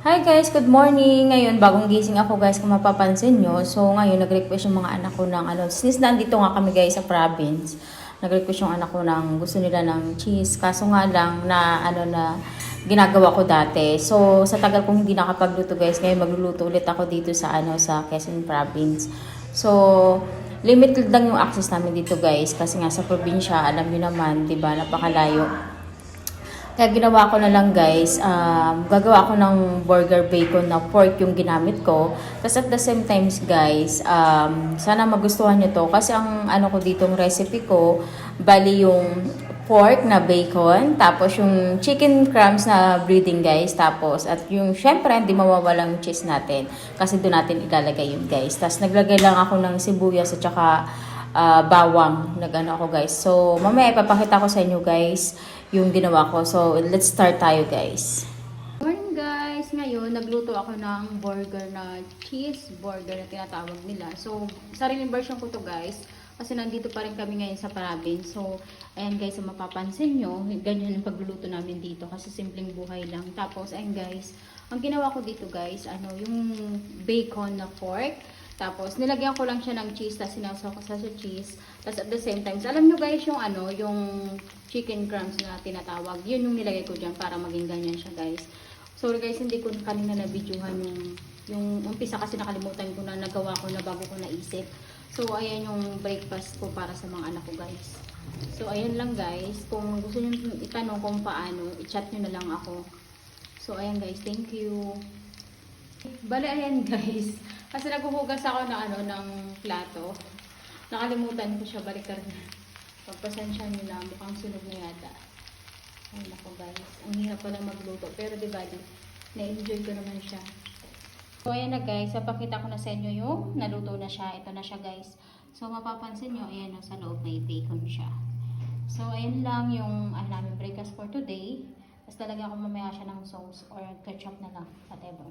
Hi guys, good morning. Ngayon, bagong gising ako guys kung mapapansin nyo. So ngayon, nag-request yung mga anak ko ng ano. Since nandito nga kami guys sa province, nag-request yung anak ko ng gusto nila ng cheese. Kaso nga lang na ano na ginagawa ko dati. So sa tagal kong hindi nakapagluto guys, ngayon magluluto ulit ako dito sa ano sa Quezon province. So limited lang yung access namin dito guys kasi nga sa probinsya, alam niyo naman, 'di ba, napakalayo. Kaya ginawa ko na lang guys, um, gagawa ko ng burger bacon na pork yung ginamit ko. Tapos at the same times guys, um, sana magustuhan nyo to. Kasi ang ano ko ditong recipe ko, bali yung pork na bacon, tapos yung chicken crumbs na breading guys, tapos at yung syempre hindi mawawalang cheese natin kasi doon natin ilalagay yung guys. Tapos naglagay lang ako ng sibuyas at saka ah, bawang. Nag-ano ako guys. So mamaya ipapakita ko sa inyo guys yung ginawa ko. So let's start tayo guys. Morning guys! Ngayon, nagluto ako ng burger na cheese burger na tinatawag nila. So, sariling version ko to guys. Kasi nandito pa rin kami ngayon sa province. So, ayan guys, kung mapapansin nyo, ganyan yung pagluluto namin dito. Kasi simpleng buhay lang. Tapos, ayan guys, ang ginawa ko dito guys, ano, yung bacon na pork. Tapos, nilagyan ko lang siya ng cheese, tapos sinawsaw ko sa cheese. Tapos, at the same time, alam nyo guys, yung ano, yung chicken crumbs na tinatawag, yun yung nilagay ko dyan para maging ganyan siya guys. Sorry guys, hindi ko kanina na-videohan yung, yung umpisa kasi nakalimutan ko na nagawa ko na bago ko naisip. So, ayan yung breakfast ko para sa mga anak ko guys. So, ayan lang guys. Kung gusto nyo itanong kung paano, i-chat nyo na lang ako. So, ayan guys, thank you. Bale, ayan guys. Kasi naghuhugas ako ng ano, ng plato. Nakalimutan ko siya, balikan. Pagpasensya nyo na, mukhang sunog na yata. Ay, nako guys. Ang hirap pala magluto. Pero di ba, na-enjoy ko naman siya. So, ayan na guys. Napakita ko na sa inyo yung naluto na siya. Ito na siya guys. So, mapapansin nyo, ayan o, sa loob may bacon siya. So, ayan lang yung ah, namin breakfast for today. Tapos talaga ako mamaya siya ng sauce or ketchup na lang, whatever.